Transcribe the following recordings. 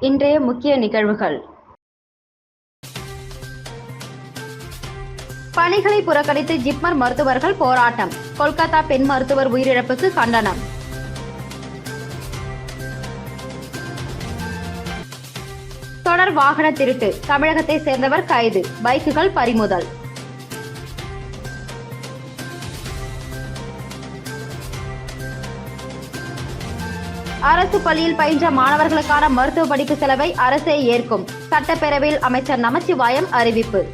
இன்றைய முக்கிய நிகழ்வுகள். பணிகளை புறக்கணித்து ஜிப்மர் மருத்துவர்கள் போராட்டம். கொல்கத்தா பெண் மருத்துவர் உயிரிழப்புக்கு கண்டனம். தொடர் வாகன திருட்டு. தமிழகத்தை சேர்ந்தவர் கைது. பைக்குகள் பறிமுதல். அரசு பள்ளியில் பயின்ற மாணவர்களுக்கான மருத்துவ படிப்பு செலவை அரசே ஏற்கும். சட்டப்பேரவையில் அமைச்சர் நமச்சிவாயம் அறிவிப்பு.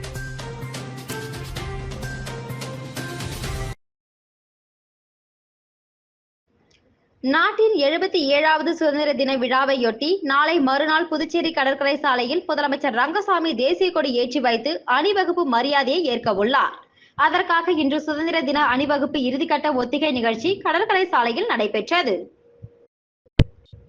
நாட்டின் எழுபத்தி ஏழாவது சுதந்திர தின விழாவையொட்டி நாளை மறுநாள் புதுச்சேரி கடற்கரை சாலையில் முதலமைச்சர் ரங்கசாமி தேசிய கொடி ஏற்றி வைத்து அணிவகுப்பு மரியாதையை ஏற்க உள்ளார். அதற்காக இன்று சுதந்திர தின அணிவகுப்பு இறுதிக்கட்ட ஒத்திகை நிகழ்ச்சி கடற்கரை சாலையில் நடைபெற்றது.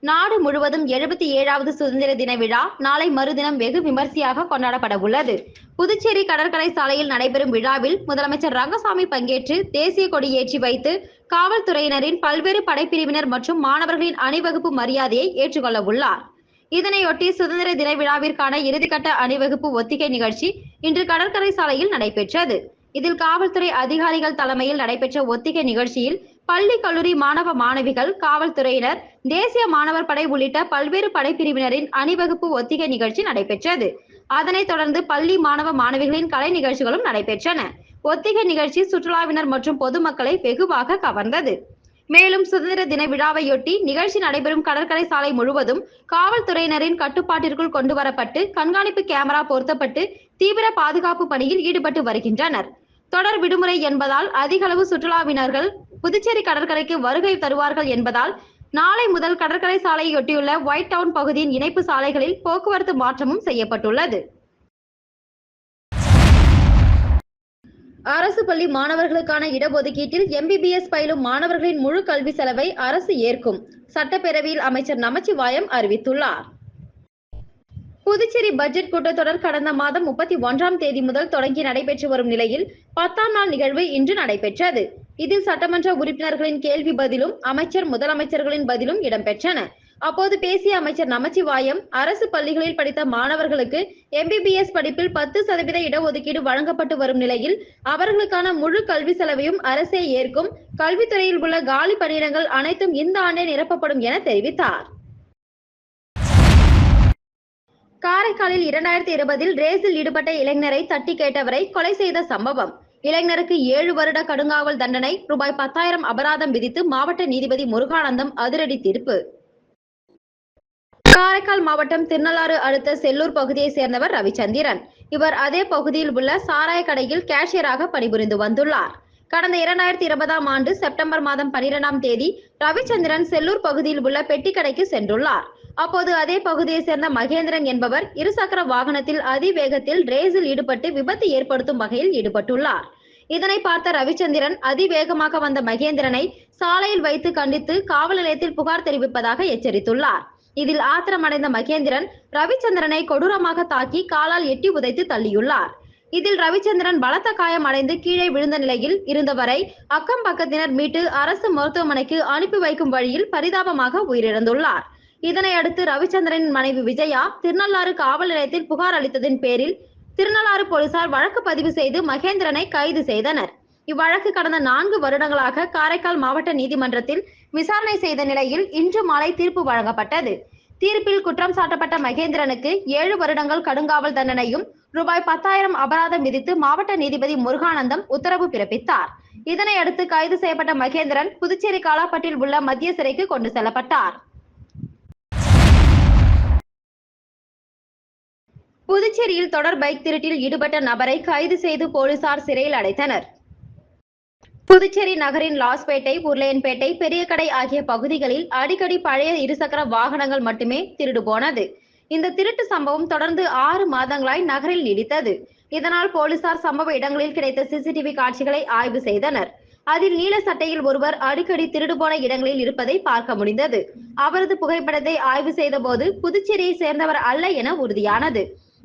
நாடு முழுவதும் எழுபத்தி ஏழாவது சுதந்திர தின விழா நாளை மறுதினம் வெகு விமர்சையாக கொண்டாடப்பட உள்ளது புதுச்சேரி கடற்கரை சாலையில் நடைபெறும் விழாவில் முதலமைச்சர் ரங்கசாமி பங்கேற்று தேசிய கொடி ஏற்றி வைத்து காவல்துறையினரின் பல்வேறு படைப்பிரிவினர் மற்றும் மாணவர்களின் அணிவகுப்பு மரியாதையை ஏற்றுக்கொள்ள உள்ளார் இதனையொட்டி சுதந்திர தின விழாவிற்கான இறுதிக்கட்ட அணிவகுப்பு ஒத்திகை நிகழ்ச்சி இன்று கடற்கரை சாலையில் நடைபெற்றது. இதில் காவல்துறை அதிகாரிகள் தலைமையில் நடைபெற்ற ஒத்திகை நிகழ்ச்சியில் பள்ளி கல்லூரி மாணவ மாணவிகள் காவல்துறையினர் தேசிய மாணவர் படை உள்ளிட்ட பல்வேறு படைப்பிரிவினரின் அணிவகுப்பு ஒத்திகை நிகழ்ச்சி நடைபெற்றது. அதனைத் தொடர்ந்து பள்ளி மாணவ மாணவிகளின் கலை நிகழ்ச்சிகளும் நடைபெற்றன. ஒத்திகை நிகழ்ச்சி சுற்றுலாவினர் மற்றும் பொதுமக்களை வெகுவாக கவர்ந்தது. மேலும் சுதந்திர தின விழாவையொட்டி நிகழ்ச்சி நடைபெறும் கடற்கரை சாலை முழுவதும் காவல்துறையினரின் கட்டுப்பாட்டிற்குள் கொண்டு வரப்பட்டு கண்காணிப்பு கேமரா பொருத்தப்பட்டு தீவிர பாதுகாப்பு பணியில் ஈடுபட்டு வருகின்றனர். தொடர் விடுமுறை என்பதால் அதிகளவு சுற்றுலாவினர்கள் புதுச்சேரி கடற்கரைக்கு வருகை தருவார்கள் என்பதால் நாளை முதல் கடற்கரை சாலையொட்டியுள்ள ஒயிட் டவுன் பகுதியின் இணைப்பு சாலைகளில் போக்குவரத்து மாற்றமும் செய்யப்பட்டுள்ளது. அரசு பள்ளி மாணவர்களுக்கான இடஒதுக்கீட்டில் எம்பிபிஎஸ் பயிலும் மாணவர்களின் முழு கல்வி செலவை அரசு ஏற்கும். சட்டப்பேரவையில் அமைச்சர் நமச்சிவாயம் அறிவித்துள்ளார். புதுச்சேரி பட்ஜெட் கூட்டத்தொடர் கடந்த மாதம் முப்பத்தி ஒன்றாம் தேதி முதல் தொடங்கி நடைபெற்று வரும் நிலையில் பத்தாம் நாள் நிகழ்வு இன்று நடைபெற்றது. இதில் சட்டமன்ற உறுப்பினர்களின் கேள்வி பதிலும் அமைச்சர் முதலமைச்சர்களின் பதிலும் இடம்பெற்றன. அப்போது பேசிய அமைச்சர் நமச்சிவாயம் அரசு பள்ளிகளில் படித்த மாணவர்களுக்கு எம்பிபிஎஸ் படிப்பில் பத்து சதவீத இடஒதுக்கீடு வழங்கப்பட்டு வரும் நிலையில் அவர்களுக்கான முழு கல்வி செலவையும் அரசே ஏற்கும். கல்வித்துறையில் உள்ள காலி பணியிடங்கள் அனைத்தும் இந்த ஆண்டே நிரப்பப்படும் என தெரிவித்தார். காரைக்காலில் இரண்டாயிரத்தி இருபதில் ரேஸில் ஈடுபட்ட இளைஞரை தட்டி கேட்டவரை கொலை செய்த சம்பவம். இளைஞருக்கு ஏழு வருட கடுங்காவல் தண்டனை ரூபாய் பத்தாயிரம் அபராதம் விதித்து மாவட்ட நீதிபதி முருகானந்தம் அதிரடி தீர்ப்பு. காரைக்கால் மாவட்டம் திருநள்ளாறு அடுத்த செல்லூர் பகுதியைச் சேர்ந்தவர் ரவிச்சந்திரன். இவர் அதே பகுதியில் உள்ள சாராய கடையில் கேஷியராக பணிபுரிந்து வந்துள்ளார். கடந்த இரண்டாயிரத்தி இருபதாம் ஆண்டு செப்டம்பர் மாதம் பனிரெண்டாம் தேதி ரவிச்சந்திரன் செல்லூர் பகுதியில் உள்ள பெட்டி கடைக்கு சென்றுள்ளார். அப்போது அதே பகுதியை சேர்ந்த மகேந்திரன் என்பவர் இருசக்கர வாகனத்தில் அதிவேகத்தில் ரேஸில் ஈடுபட்டு விபத்து ஏற்படுத்தும் வகையில் ஈடுபட்டுள்ளார். இதனை பார்த்த ரவிச்சந்திரன் அதிவேகமாக வந்த மகேந்திரனை சாலையில் வைத்து கண்டித்து காவல் நிலையத்தில் புகார் தெரிவிப்பதாக எச்சரித்துள்ளார். இதில் ஆத்திரமடைந்த மகேந்திரன் ரவிச்சந்திரனை கொடூரமாக தாக்கி காலால் எட்டி உதைத்து தள்ளியுள்ளார். இதில் ரவிச்சந்திரன் பலத்த காயம் அடைந்து கீழே விழுந்த நிலையில் இருந்தவரை அக்கம் பக்கத்தினர் மீட்டு அரசு மருத்துவமனைக்கு அனுப்பி வைக்கும் வழியில் பரிதாபமாக உயிரிழந்துள்ளார். இதனையடுத்து ரவிச்சந்திரன் மனைவி விஜயா திருநள்ளாறு காவல் நிலையத்தில் புகார் அளித்ததின் பேரில் திருநள்ளாறு போலீசார் வழக்கு பதிவு செய்து மகேந்திரனை கைது செய்தனர். இவ்வழக்கு கடந்த நான்கு வருடங்களாக காரைக்கால் மாவட்ட நீதிமன்றத்தில் விசாரணை செய்த நிலையில் இன்று மாலை தீர்ப்பு வழங்கப்பட்டது. தீர்ப்பில் குற்றம் சாட்டப்பட்ட மகேந்திரனுக்கு ஏழு வருடங்கள் கடுங்காவல் தண்டனையும் ரூபாய் பத்தாயிரம் அபராதம் விதித்து மாவட்ட நீதிபதி முருகானந்தம் உத்தரவு பிறப்பித்தார். இதனையடுத்து கைது செய்யப்பட்ட மகேந்திரன் புதுச்சேரி காலாப்பட்டில் உள்ள மத்திய சிறைக்கு கொண்டு செல்லப்பட்டார். புதுச்சேரியில் தொடர் பைக் திருட்டில் ஈடுபட்ட நபரை கைது செய்து போலீசார் சிறையில் அடைத்தனர். புதுச்சேரி நகரின் லாஸ்பேட்டை உருளையன்பேட்டை பெரியகடை ஆகிய பகுதிகளில் அடிக்கடி பழைய இருசக்கர வாகனங்கள் மட்டுமே திருடு போனது. இந்த திருட்டு சம்பவம் தொடர்ந்து ஆறு மாதங்களாய் நகரில் நீடித்தது. இதனால் போலீசார் சம்பவ இடங்களில் கிடைத்த சிசிடிவி காட்சிகளை ஆய்வு செய்தனர். அதில் நீல சட்டையில் ஒருவர் அடிக்கடி திருடு போன இடங்களில் இருப்பதை பார்க்க முடிந்தது. அவரது புகைப்படத்தை ஆய்வு செய்தபோது புதுச்சேரியை சேர்ந்தவர் அல்ல என உறுதியானது.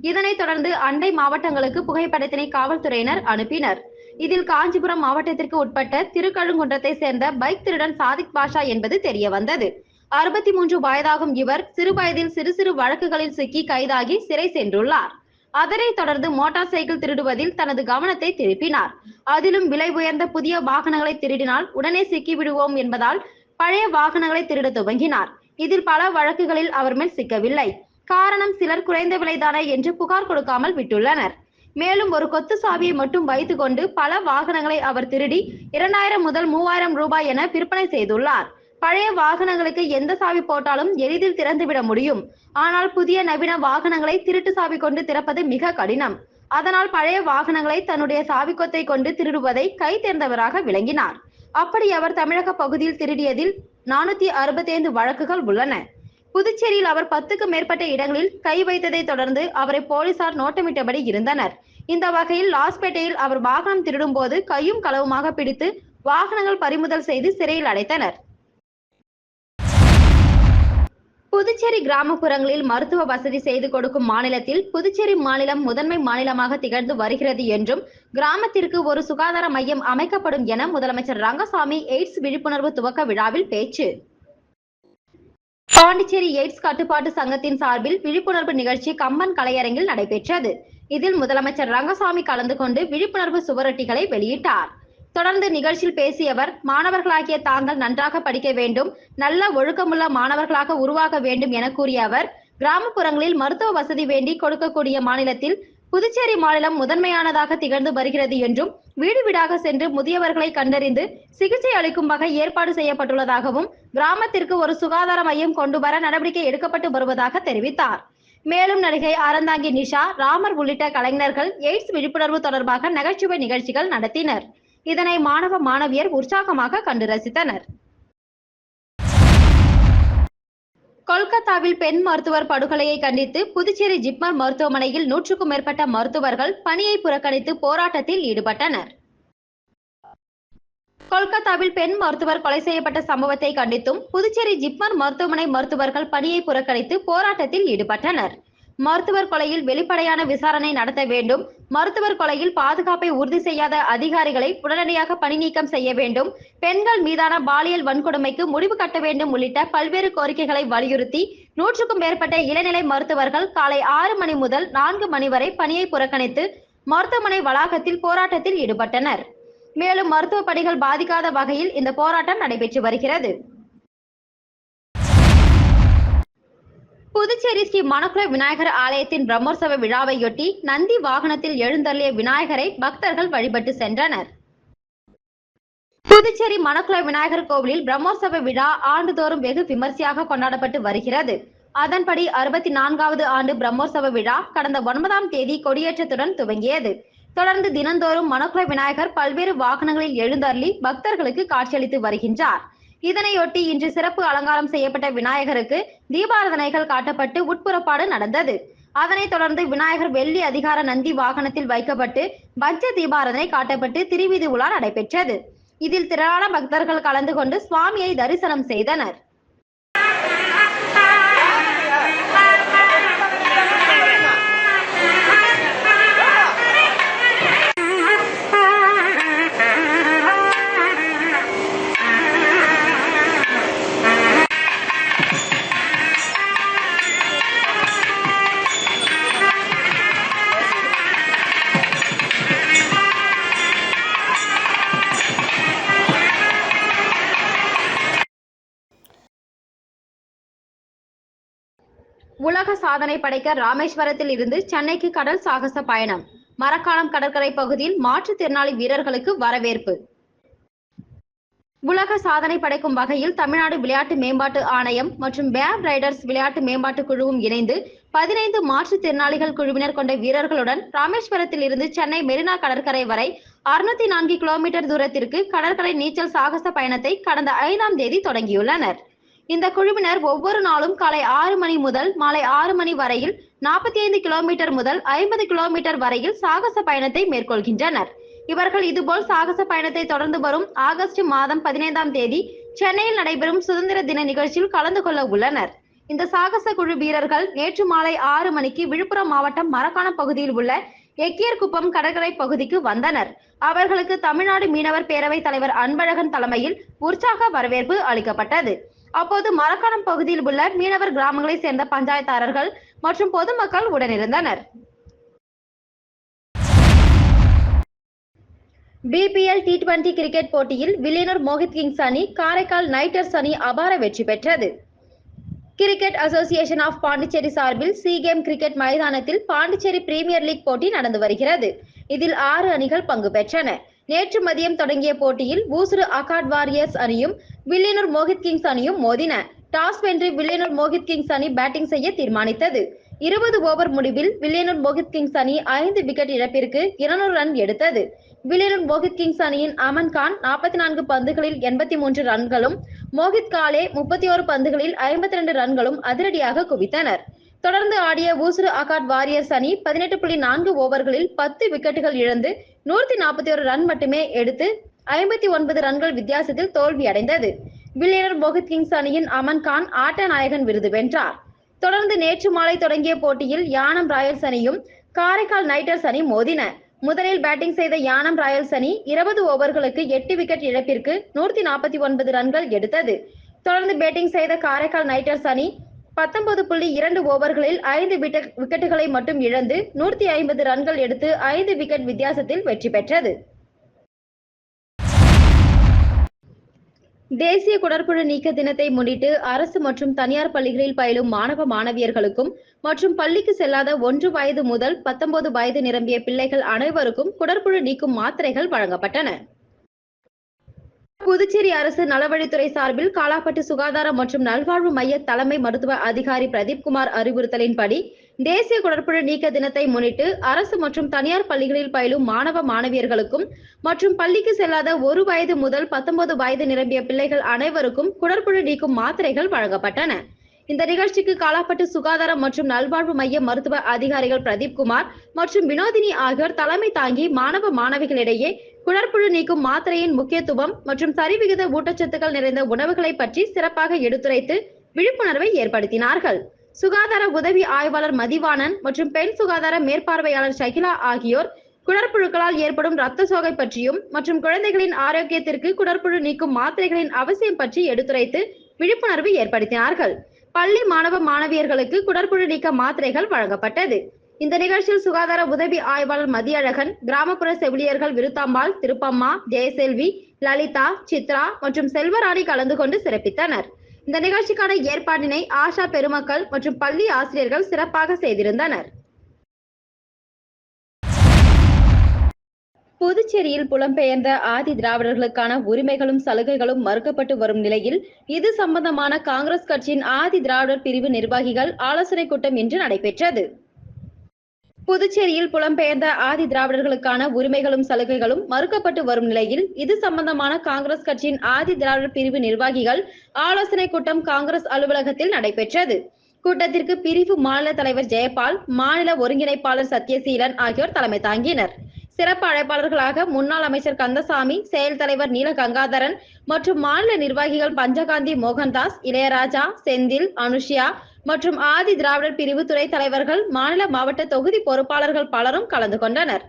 இதனைத் தொடர்ந்து அண்டை மாவட்டங்களுக்கு புகைப்படத்தினை காவல்துறையினர் அனுப்பினர். இதில் காஞ்சிபுரம் மாவட்டத்திற்கு உட்பட்ட திருக்கழுங்குன்றத்தை சேர்ந்த பைக் திருடன் சாதிக் பாஷா என்பது தெரிய வந்தது அறுபத்தி மூன்று வயதாகும் இவர் சிறு வயதில் சிறு சிறு வழக்குகளில் சிக்கி கைதாகி சிறை சென்றுள்ளார். அதனைத் தொடர்ந்து மோட்டார் சைக்கிள் திருடுவதில் தனது கவனத்தை திருப்பினார். அதிலும் விலை உயர்ந்த புதிய வாகனங்களை திருடினால் உடனே சிக்கி விடுவோம் என்பதால் பழைய வாகனங்களை திருட துவங்கினார். இதில் பல வழக்குகளில் அவர் மேல் சிக்கவில்லை. காரணம் சிலர் குறைந்த விலைதானே என்று புகார் கொடுக்காமல் விட்டுள்ளனர். மேலும் ஒரு கொத்து சாவியை மட்டும் வைத்துக்கொண்டு பல வாகனங்களை அவர் திருடி இரண்டாயிரம் முதல் மூவாயிரம் ரூபாய் என விற்பனை செய்துள்ளார். பழைய வாகனங்களுக்கு எந்த சாவி போட்டாலும் எளிதில் திறந்துவிட முடியும். ஆனால் புதிய நவீன வாகனங்களை திருட்டு சாவி கொண்டு திறப்பது மிக கடினம். அதனால் பழைய வாகனங்களை தன்னுடைய சாவிக்கொத்தை கொண்டு திருடுவதை கை தேர்ந்தவராக விளங்கினார். அப்படி அவர் தமிழக பகுதியில் திருடியதில் நானூத்தி அறுபத்தைந்து வழக்குகள் உள்ளன. புதுச்சேரியில் அவர் பத்துக்கு மேற்பட்ட இடங்களில் கை வைத்ததை தொடர்ந்து அவரை போலீசார் நோட்டமிட்டபடி இருந்தனர் இந்த வகையில் லாஸ்பேட்டையில் அவர் வாகனம் திருடும் போது கையும் களவுமாக பிடித்து வாகனங்கள் பறிமுதல் செய்து சிறையில் அடைத்தனர். புதுச்சேரி கிராமப்புறங்களில் மருத்துவ வசதி செய்து கொடுக்கும் மாநிலத்தில் புதுச்சேரி மாநிலம் முதன்மை மாநிலமாக திகழ்ந்து வருகிறது என்றும் கிராமத்திற்கு ஒரு சுகாதார மையம் அமைக்கப்படும் என முதலமைச்சர் ரங்கசாமி எய்ட்ஸ் விழிப்புணர்வு துவக்க விழாவில் பேச்சு. பாண்டிச்சேரி எய்ட்ஸ் கட்டுப்பாட்டு சங்கத்தின் சார்பில் விழிப்புணர்வு நிகழ்ச்சி கம்பன் கலையரங்கில் நடைபெற்றது. இதில் முதலமைச்சர் ரங்கசாமி கலந்து கொண்டு விழிப்புணர்வு சுவரொட்டிகளை வெளியிட்டார். தொடர்ந்து நிகழ்ச்சியில் பேசியவர் மாணவர்களாகிய தாங்கள் நன்றாக படிக்க வேண்டும் நல்ல ஒழுக்கமுள்ள மாணவர்களாக உருவாக வேண்டும் என கூறிய அவர் கிராமப்புறங்களில் மருத்துவ வசதி வேண்டி கொடுக்கக்கூடிய மாநிலத்தில் புதுச்சேரி மாநிலம் முதன்மையானதாக திகழ்ந்து வருகிறது என்றும் வீடு வீடாக சென்று முதியவர்களை கண்டறிந்து சிகிச்சை அளிக்கும் வகை ஏற்பாடு செய்யப்பட்டுள்ளதாகவும் கிராமத்திற்கு ஒரு சுகாதார மையம் கொண்டு வர நடவடிக்கை எடுக்கப்பட்டு வருவதாக தெரிவித்தார். மேலும் நடிகை அறந்தாங்கி நிஷா ராமர் உள்ளிட்ட கலைஞர்கள் எய்ட்ஸ் விழிப்புணர்வு தொடர்பாக நகைச்சுவை நிகழ்ச்சிகள் நடத்தினர். இதனை மாணவ மாணவியர் உற்சாகமாக கண்டு ரசித்தனர். கொல்கத்தாவில் பெண் மருத்துவர் படுகொலையை கண்டித்து புதுச்சேரி ஜிப்மர் மருத்துவமனையில் நூற்றுக்கும் மேற்பட்ட மருத்துவர்கள் பணியை புறக்கணித்து போராட்டத்தில் ஈடுபட்டனர். கொல்கத்தாவில் பெண் மருத்துவர் கொலை செய்யப்பட்ட சம்பவத்தை கண்டித்தும் புதுச்சேரி ஜிப்மர் மருத்துவமனை மருத்துவர்கள் பணியை புறக்கணித்து போராட்டத்தில் ஈடுபட்டனர். மருத்துவர் கொலையில் வெளிப்படையான விசாரணை நடத்த வேண்டும். மருத்துவர் கொலையில் பாதுகாப்பை உறுதி செய்யாத அதிகாரிகளை உடனடியாக பணி நீக்கம் செய்ய வேண்டும். பெண்கள் மீதான பாலியல் வன்கொடுமைக்கு முடிவு கட்ட வேண்டும் உள்ளிட்ட பல்வேறு கோரிக்கைகளை வலியுறுத்தி நூற்றுக்கும் மேற்பட்ட இளநிலை மருத்துவர்கள் காலை ஆறு மணி முதல் நான்கு மணி வரை பணியை புறக்கணித்து மருத்துவமனை வளாகத்தில் போராட்டத்தில் ஈடுபட்டனர். மேலும் மருத்துவ பணிகள் பாதிக்காத வகையில் இந்த போராட்டம் நடைபெற்று வருகிறது. புதுச்சேரி ஸ்ரீ மணக்குள விநாயகர் ஆலயத்தின் பிரம்மோற்சவ விழாவையொட்டி நந்தி வாகனத்தில் எழுந்தருளிய விநாயகரை பக்தர்கள் வழிபட்டு சென்றனர். புதுச்சேரி மணக்குள விநாயகர் கோவிலில் பிரம்மோற்சவ விழா ஆண்டுதோறும் வெகு விமர்சையாக கொண்டாடப்பட்டு வருகிறது. அதன்படி அறுபத்தி நான்காவது ஆண்டு பிரம்மோற்சவ விழா கடந்த ஒன்பதாம் தேதி கொடியேற்றத்துடன் துவங்கியது. தொடர்ந்து தினந்தோறும் மணக்குள விநாயகர் பல்வேறு வாகனங்களில் எழுந்தருளி பக்தர்களுக்கு காட்சியளித்து வருகின்றார். இதனையொட்டி இன்று சிறப்பு அலங்காரம் செய்யப்பட்ட விநாயகருக்கு தீபாரதனைகள் காட்டப்பட்டு உட்புறப்பாடு நடந்தது. அதனைத் தொடர்ந்து விநாயகர் வெள்ளி அதிகார நந்தி வாகனத்தில் வைக்கப்பட்டு பஜ்ஜ தீபாரதனை காட்டப்பட்டு திருவிதி உலா நடைபெற்றது. இதில் திரளான பக்தர்கள் கலந்து கொண்டு சுவாமியை தரிசனம் செய்தனர். உலக சாதனை படைக்க ராமேஸ்வரத்தில் இருந்து சென்னைக்கு கடல் சாகச பயணம். மரக்காணம் கடற்கரை பகுதியில் மாற்றுத்திறனாளி வீரர்களுக்கு வரவேற்பு. உலக சாதனை படைக்கும் வகையில் தமிழ்நாடு விளையாட்டு மேம்பாட்டு ஆணையம் மற்றும் பேர் ரைடர்ஸ் விளையாட்டு மேம்பாட்டு குழுவும் இணைந்து பதினைந்து மாற்றுத்திறனாளிகள் குழுவினர் கொண்ட வீரர்களுடன் ராமேஸ்வரத்தில் இருந்து சென்னை மெரினா கடற்கரை வரை அறுநூத்தி நான்கு கிலோமீட்டர் தூரத்திற்கு கடற்கரை நீச்சல் சாகச பயணத்தை கடந்த ஐந்தாம் தேதி தொடங்கியுள்ளனர். இந்த குழுவினர் ஒவ்வொரு நாளும் காலை ஆறு மணி முதல் மாலை ஆறு மணி வரையில் நாற்பத்தி ஐந்து கிலோமீட்டர் முதல் ஐம்பது கிலோமீட்டர் வரையில் சாகச பயணத்தை மேற்கொள்கின்றனர். இவர்கள் இதுபோல் சாகச பயணத்தை தொடர்ந்து வரும் ஆகஸ்ட் மாதம் பதினைந்தாம் தேதி சென்னையில் நடைபெறும் சுதந்திர தின நிகழ்ச்சியில் கலந்து கொள்ள உள்ளனர். இந்த சாகச குழு வீரர்கள் நேற்று மாலை ஆறு மணிக்கு விழுப்புரம் மாவட்டம் மரக்காணம் பகுதியில் உள்ள எக்கியர்குப்பம் கடற்கரை பகுதிக்கு வந்தனர். அவர்களுக்கு தமிழ்நாடு மீனவர் பேரவைத் தலைவர் அன்பழகன் தலைமையில் உற்சாக வரவேற்பு அளிக்கப்பட்டது. அப்போது மரக்காணம் பகுதியில் உள்ள மீனவர் கிராமங்களை சேர்ந்த பஞ்சாயத்தாரர்கள் மற்றும் பொதுமக்கள் உடனிருந்தனர். பிபிஎல் டி டுவெண்டி கிரிக்கெட் போட்டியில் வில்லியனூர் மோஹித் கிங்ஸ் அணி காரைக்கால் நைட்டர்ஸ் அணி அபார வெற்றி பெற்றது. கிரிக்கெட் அசோசியேஷன் ஆஃப் பாண்டிச்சேரி சார்பில் சி கேம் கிரிக்கெட் மைதானத்தில் பாண்டிச்சேரி பிரீமியர் லீக் போட்டி நடந்து வருகிறது. இதில் ஆறு அணிகள் பங்கு பெற்றன. நேற்று மதியம் தொடங்கிய போட்டியில் பூசுரு அகாட் வாரியர்ஸ் அணியும் வில்லியனூர் மோஹித் கிங்ஸ் அணியும் மோதின. டாஸ் வென்று வில்லியனூர் மோஹித் கிங்ஸ் அணி பேட்டிங் செய்ய தீர்மானித்தது. இருபது ஓவர் முடிவில் வில்லியனூர் மோஹித் கிங்ஸ் அணி ஐந்து விக்கெட் இழப்பிற்கு இருநூறு ரன் எடுத்தது. வில்லியனூர் மோஹித் கிங்ஸ் அணியின் அமன் கான் நாற்பத்தி நான்கு பந்துகளில் எண்பத்தி மூன்று ரன்களும் மோஹித் காலே முப்பத்தி ஓரு பந்துகளில் ஐம்பத்தி ரெண்டு ரன்களும் அதிரடியாக குவித்தனர். தொடர்ந்து ஆடிய ஊசுரு அகாட் வாரியர்ஸ் அணி பதினெட்டு புள்ளி நான்கு ஓவர்களில் பத்து விக்கெட்டுகள் இழந்து நூற்றி நாற்பத்தி ஒரு ரன் மட்டுமே எடுத்து ஐம்பத்தி ஒன்பது ரன்கள் வித்தியாசத்தில் தோல்வியடைந்தது வில்லியனர் மோஹித் கிங்ஸ் அணியின் அமன் கான் ஆட்ட நாயகன் விருது வென்றார். தொடர்ந்து நேற்று மாலை தொடங்கிய போட்டியில் யானம் ராயல்ஸ் அணியும் காரைக்கால் நைட்டர்ஸ் அணி மோதின. முதலில் பேட்டிங் செய்த யானம் ராயல்ஸ் அணி இருபது ஓவர்களுக்கு எட்டு விக்கெட் இழப்பிற்கு நூற்றி நாற்பத்தி ஒன்பது ரன்கள் எடுத்தது. தொடர்ந்து பேட்டிங் செய்த காரைக்கால் நைட்டர்ஸ் அணி பத்தொன்பது புள்ளி இரண்டு ஓவர்களில் ஐந்து விக்கெட் விக்கெட்டுகளை மட்டும் இழந்து நூற்றி ஐம்பது ரன்கள் எடுத்து ஐந்து விக்கெட் வித்தியாசத்தில் வெற்றி பெற்றது. தேசிய குடற்புழு நீக்க தினத்தை முன்னிட்டு அரசு மற்றும் தனியார் பள்ளிகளில் பயிலும் மாணவ மாணவியர்களுக்கும் மற்றும் பள்ளிக்கு செல்லாத ஒன்று வயது முதல் பத்தொன்பது வயது நிரம்பிய பிள்ளைகள் அனைவருக்கும் குடற்புழு நீக்கும் மாத்திரைகள் வழங்கப்பட்டன. புதுச்சேரி அரசு நலவழித்துறை சார்பில் காலாப்பட்டு சுகாதார மற்றும் நல்வாழ்வு மைய தலைமை மருத்துவ அதிகாரி பிரதீப்குமார் அறிவுறுத்தலின்படி தேசிய குடற்புழு நீக்க தினத்தை முன்னிட்டு அரசு மற்றும் தனியார் பள்ளிகளில் பயிலும் மாணவ மாணவியர்களுக்கும் மற்றும் பள்ளிக்கு செல்லாத ஒரு வயது முதல் பத்தொன்பது வயது நிரம்பிய பிள்ளைகள் அனைவருக்கும் குடற்புழு நீக்கும் மாத்திரைகள் வழங்கப்பட்டன. இந்த நிகழ்ச்சிக்கு காலாப்பட்டு சுகாதாரம் மற்றும் நல்வாழ்வு மைய மருத்துவ அதிகாரிகள் பிரதீப்குமார் மற்றும் வினோதினி ஆகியோர் தலைமை தாங்கி மாணவ மாணவிகளிடையே குடற்புழு நீக்கும் மாத்திரையின் முக்கியத்துவம் மற்றும் சரிவிகித ஊட்டச்சத்துக்கள் நிறைந்த உணவுகளை பற்றி சிறப்பாக எடுத்துரைத்து விழிப்புணர்வை ஏற்படுத்தினார்கள். சுகாதார உதவி ஆய்வாளர் மதிவாணன் மற்றும் பெண் சுகாதார மேற்பார்வையாளர் ஷகிலா ஆகியோர் குடற்புழுக்களால் ஏற்படும் ரத்த சோகை பற்றியும் மற்றும் குழந்தைகளின் ஆரோக்கியத்திற்கு குடற்புழு நீக்கும் மாத்திரைகளின் அவசியம் பற்றி எடுத்துரைத்து விழிப்புணர்வு ஏற்படுத்தினார்கள். பள்ளி மாணவ மாணவியர்களுக்கு குடற்புழு நீக்க மாத்திரைகள் வழங்கப்பட்டது. இந்த நிகழ்ச்சியில் சுகாதார உதவி ஆய்வாளர் மதியழகன் கிராமப்புற செவிலியர்கள் விருத்தாம்பாள் திருப்பம்மா ஜெயசெல்வி லலிதா சித்ரா மற்றும் செல்வராணி கலந்து கொண்டு சிறப்பித்தனர். இந்த நிகழ்ச்சிக்கான ஏற்பாட்டினை ஆஷா பெருமக்கள் மற்றும் பள்ளி ஆசிரியர்கள் சிறப்பாக செய்திருந்தனர். புதுச்சேரியில் புலம்பெயர்ந்த ஆதி திராவிடர்களுக்கான உரிமைகளும் சலுகைகளும் மறுக்கப்பட்டு வரும் நிலையில் இது சம்பந்தமான காங்கிரஸ் கட்சியின் ஆதி திராவிடர் பிரிவு நிர்வாகிகள் ஆலோசனை கூட்டம் இன்று நடைபெற்றது. புதுச்சேரியில் புலம்பெயர்ந்த ஆதி திராவிடர்களுக்கான உரிமைகளும் சலுகைகளும் மறுக்கப்பட்டு வரும் நிலையில் இது சம்பந்தமான காங்கிரஸ் கட்சியின் ஆதி திராவிடர் பிரிவு நிர்வாகிகள் ஆலோசனை கூட்டம் காங்கிரஸ் அலுவலகத்தில் நடைபெற்றது. கூட்டத்திற்கு பிரிவு மாநில தலைவர் ஜெயபால் மாநில ஒருங்கிணைப்பாளர் சத்யசீலன் ஆகியோர் தலைமை தாங்கினர். சிறப்பு அழைப்பாளர்களாக முன்னாள் அமைச்சர் கந்தசாமி செயல் தலைவர் நீல கங்காதரன் மற்றும் மாநில நிர்வாகிகள் பஞ்சகாந்தி மோகன்தாஸ் இளையராஜா செந்தில் அனுஷ்யா மற்றும் ஆதி திராவிடர் பிரிவு துறை தலைவர்கள் மாநில மாவட்ட தொகுதி பொறுப்பாளர்கள் பலரும் கலந்து கொண்டனர்.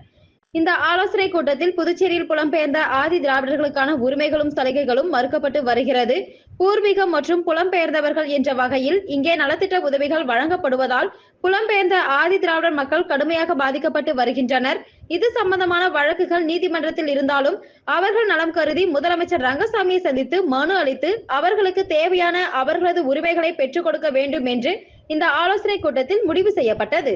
இந்த ஆலோசனை கூட்டத்தில் புதுச்சேரியில் புலம்பெயர்ந்த ஆதி திராவிடர்களுக்கான உரிமைகளும் சலுகைகளும் மறுக்கப்பட்டு வருகிறது. பூர்வீகம் மற்றும் புலம்பெயர்ந்தவர்கள் என்ற வகையில் இங்கே நலத்திட்ட உதவிகள் வழங்கப்படுவதால் புலம்பெயர்ந்த ஆதி திராவிடர் மக்கள் கடுமையாக பாதிக்கப்பட்டு வருகின்றனர். இது சம்பந்தமான வழக்குகள் நீதிமன்றத்தில் இருந்தாலும் அவர்கள் நலம் கருதி முதலமைச்சர் ரங்கசாமியை சந்தித்து மனு அளித்து அவர்களுக்கு தேவையான அவர்களது உரிமைகளை பெற்றுக் கொடுக்க வேண்டும் என்று இந்த ஆலோசனை கூட்டத்தில் முடிவு செய்யப்பட்டது.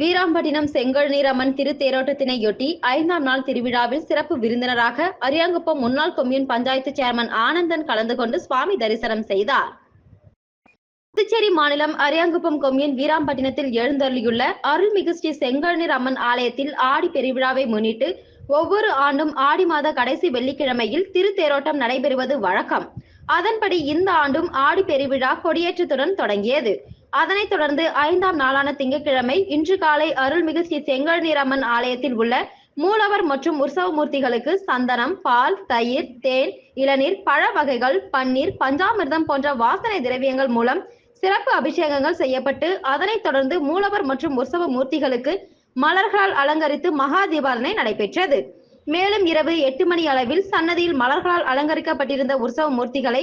வீராம்பட்டினம் செங்கழுநீர் திருத்தேரோட்டத்தினையொட்டி ஐந்தாம் நாள் திருவிழாவில் சிறப்பு விருந்தினராக அரியாங்குப்பம் முன்னாள் கொம்யூன் பஞ்சாயத்து சேர்மன் ஆனந்தன் கலந்து கொண்டு சுவாமி தரிசனம் செய்தார். புதுச்சேரி மாநிலம் அரியாங்குப்பம் கொம்யூன் வீராம்பட்டினத்தில் எழுந்தருளியுள்ள அருள்மிகு ஸ்ரீ செங்கழுநீர் அம்மன் ஆலயத்தில் ஆடி பெருவிழாவை முன்னிட்டு ஒவ்வொரு ஆண்டும் ஆடி மாத கடைசி வெள்ளிக்கிழமையில் திருத்தேரோட்டம் நடைபெறுவது வழக்கம். அதன்படி இந்த ஆண்டும் ஆடி பெருவிழா கொடியேற்றத்துடன் தொடங்கியது. அதனைத் தொடர்ந்து ஐந்தாம் நாளான திங்கட்கிழமை இன்று காலை அருள்மிகு ஸ்ரீ செங்கழுநீரம்மன் ஆலயத்தில் உள்ள மூலவர் மற்றும் உற்சவ மூர்த்திகளுக்கு சந்தனம் பால் தயிர் தேன் இளநீர் பழ வகைகள் பன்னீர் பஞ்சாமிர்தம் போன்ற வாசனை திரவியங்கள் மூலம் சிறப்பு அபிஷேகங்கள் செய்யப்பட்டு அதனைத் தொடர்ந்து மூலவர் மற்றும் உற்சவ மூர்த்திகளுக்கு மலர்களால் அலங்கரித்து மகா தீபாவளி நடைபெற்றது. மேலும் இரவு எட்டு மணி அளவில் சன்னதியில் மலர்களால் அலங்கரிக்கப்பட்டிருந்த உற்சவ மூர்த்திகளை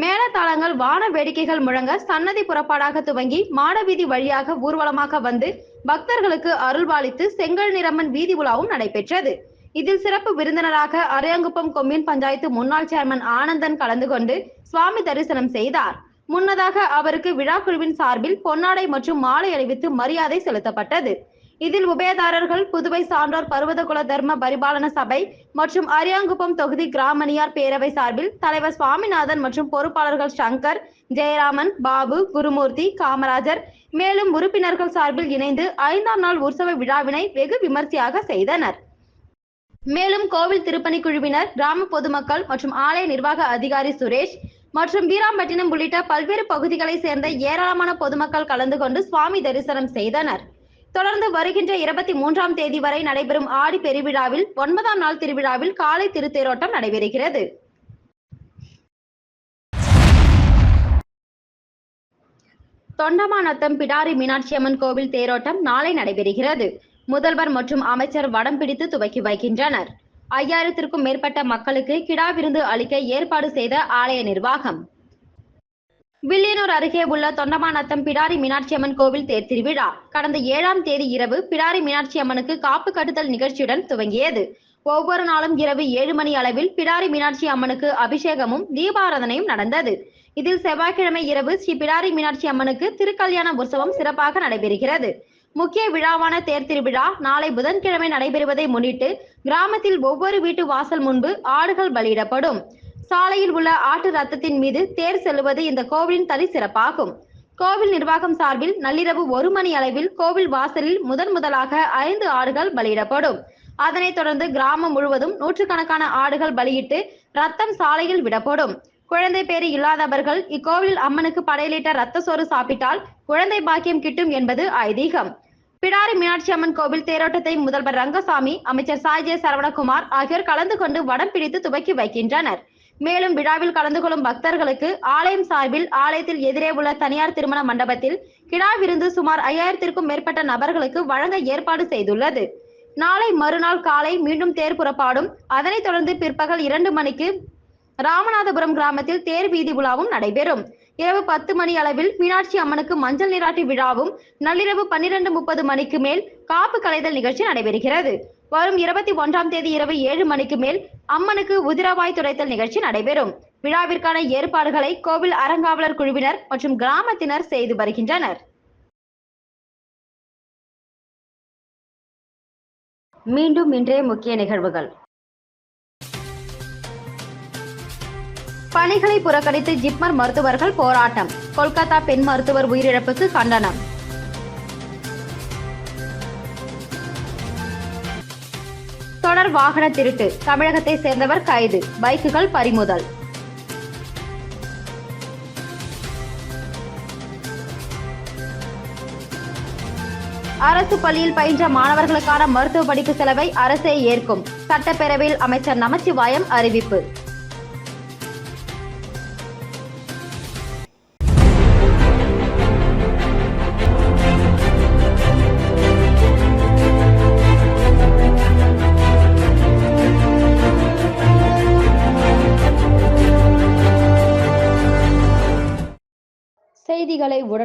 மேளதாளங்கள் வான வேடிக்கைகள் முழங்க சன்னதி புறப்பாடாக துவங்கி மாடவீதி வழியாக ஊர்வலமாக வந்து பக்தர்களுக்கு அருள்பாலித்து செங்கல் நிறமன் வீதி உலாவும் நடைபெற்றது. இதில் சிறப்பு விருந்தினராக அரையங்குப்பம் கொம்யூன் பஞ்சாயத்து முன்னாள் சேர்மன் ஆனந்தன் கலந்து கொண்டு சுவாமி தரிசனம் செய்தார். முன்னதாக அவருக்கு விழாக்குழுவின் சார்பில் பொன்னாடை மற்றும் மாலை அணிவித்து மரியாதை செலுத்தப்பட்டது. இதில் உபயதாரர்கள் புதுவை சான்றோர் பர்வதகுல தர்ம பரிபாலன சபை மற்றும் அரியாங்குப்பம் தொகுதி கிராமணியார் பேரவை சார்பில் தலைவர் சுவாமிநாதன் மற்றும் பொறுப்பாளர்கள் சங்கர் ஜெயராமன் பாபு குருமூர்த்தி காமராஜர் மேலும் உறுப்பினர்கள் சார்பில் இணைந்து ஐந்தாம் நாள் உற்சவ விழாவினை வெகு விமர்சையாக செய்தனர். மேலும் கோவில் திருப்பணி குழுவினர் கிராம பொதுமக்கள் மற்றும் ஆலய நிர்வாக அதிகாரி சுரேஷ் மற்றும் வீராம்பட்டினம் உள்ளிட்ட பல்வேறு பகுதிகளைச் சேர்ந்த ஏராளமான பொதுமக்கள் கலந்து கொண்டு சுவாமி தரிசனம் செய்தனர். தொடர்ந்து வருகின்ற இருபத்தி மூன்றாம் தேதி வரை நடைபெறும் ஆடி பெருவிழாவில் ஒன்பதாம் நாள் திருவிழாவில் காலை திருத்தேரோட்டம் நடைபெறுகிறது. தொண்டமாநத்தம் பிடாரி மீனாட்சி அம்மன் கோவில் தேரோட்டம் நாளை நடைபெறுகிறது. முதல்வர் மற்றும் அமைச்சர் வடம் பிடித்து துவக்கி வைக்கின்றனர். ஐயாயிரத்திற்கும் மேற்பட்ட மக்களுக்கு கிடா விருந்து அளிக்க ஏற்பாடு செய்த ஆலய நிர்வாகம். வில்லியனூர் அருகே உள்ள தொண்டமாநத்தம் பிடாரி மீனாட்சி அம்மன் கோவில் தேர் திருவிழா. கடந்த ஏழாம் தேதி இரவு பிடாரி மீனாட்சி அம்மனுக்கு காப்பு கட்டுதல் நிகழ்ச்சியுடன் துவங்கியது. ஒவ்வொரு நாளும் இரவு ஏழு மணி அளவில் பிடாரி மீனாட்சி அம்மனுக்கு அபிஷேகமும் தீபாராதனையும் நடந்தது. இதில் செவ்வாய்க்கிழமை இரவு ஸ்ரீ பிடாரி மீனாட்சி அம்மனுக்கு திருக்கல்யாண உற்சவம் சிறப்பாக நடைபெறுகிறது. முக்கிய விழாவான தேர் திருவிழா நாளை புதன்கிழமை நடைபெறுவதை முன்னிட்டு கிராமத்தில் ஒவ்வொரு வீட்டு வாசல் முன்பு ஆடுகள் பலியிடப்படும். சாலையில் உள்ள ஆட்டு ரத்தத்தின் மீது தேர் செல்லுவது இந்த கோவிலின் தனி சிறப்பாகும். கோவில் நிர்வாகம் சார்பில் நள்ளிரவு ஒரு மணி அளவில் கோவில் வாசலில் முதன் முதலாக ஐந்து ஆடுகள் பலியிடப்படும். அதனைத் தொடர்ந்து கிராமம் முழுவதும் நூற்றுக்கணக்கான ஆடுகள் பலியிட்டு ரத்தம் சாலையில் விடப்படும். குழந்தை பேறு இல்லாதவர்கள் இக்கோவிலில் அம்மனுக்கு படையலிட்ட ரத்த சோறு சாப்பிட்டால் குழந்தை பாக்கியம் கிட்டும் என்பது ஐதீகம். பிடாரி மீனாட்சி அம்மன் கோவில் தேரோட்டத்தை முதல்வர் ரங்கசாமி அமைச்சர் சாய்ஜே சரவணகுமார் ஆகியோர் கலந்து கொண்டு வடம் பிடித்து துவக்கி வைக்கின்றனர். மேலும் விழாவில் கலந்து கொள்ளும் பக்தர்களுக்கு ஆலயம் சார்பில் ஆலயத்தில் எதிரே உள்ள தனியார் திருமண மண்டபத்தில் கிடா விருந்து சுமார் ஐயாயிரத்திற்கும் மேற்பட்ட நபர்களுக்கு வழங்க ஏற்பாடு செய்துள்ளது. நாளை மறுநாள் காலை மீண்டும் தேர் புறப்பாடும். அதனைத் தொடர்ந்து பிற்பகல் இரண்டு மணிக்கு ராமநாதபுரம் கிராமத்தில் தேர் வீதி உலாவும் நடைபெறும். இரவு பத்து மணி அளவில் மீனாட்சி அம்மனுக்கு மஞ்சள் நீராட்டி விழாவும் நள்ளிரவு பன்னிரண்டு முப்பது மணிக்கு மேல் காப்பு கலைதல் நிகழ்ச்சி நடைபெறுகிறது. வரும் இருபத்தி ஒன்றாம் தேதி இரவு ஏழு மணிக்கு மேல் அம்மனுக்கு உதிரவாய் துடைத்தல் நிகழ்ச்சி நடைபெறும். விழாவிற்கான ஏற்பாடுகளை கோவில் அறங்காவலர் குழுவினர் மற்றும் கிராமத்தினர் செய்து வருகின்றனர். மீண்டும் இன்றைய முக்கிய நிகழ்வுகள். பணிகளை புறக்கணித்து ஜிப்மர் மருத்துவர்கள் போராட்டம். கொல்கத்தா பெண் மருத்துவர் உயிரிழப்புக்கு கண்டனம். தொடர் வாகன திருட்டு. தமிழகத்தை சேர்ந்தவர் கைது. பைக்குகள் பறிமுதல். அரசு பள்ளியில் பயின்ற மாணவர்களுக்கான மருத்துவ படிப்பு செலவை அரசே ஏற்கும். சட்டப்பேரவையில் அமைச்சர் நமச்சிவாயம் அறிவிப்பு.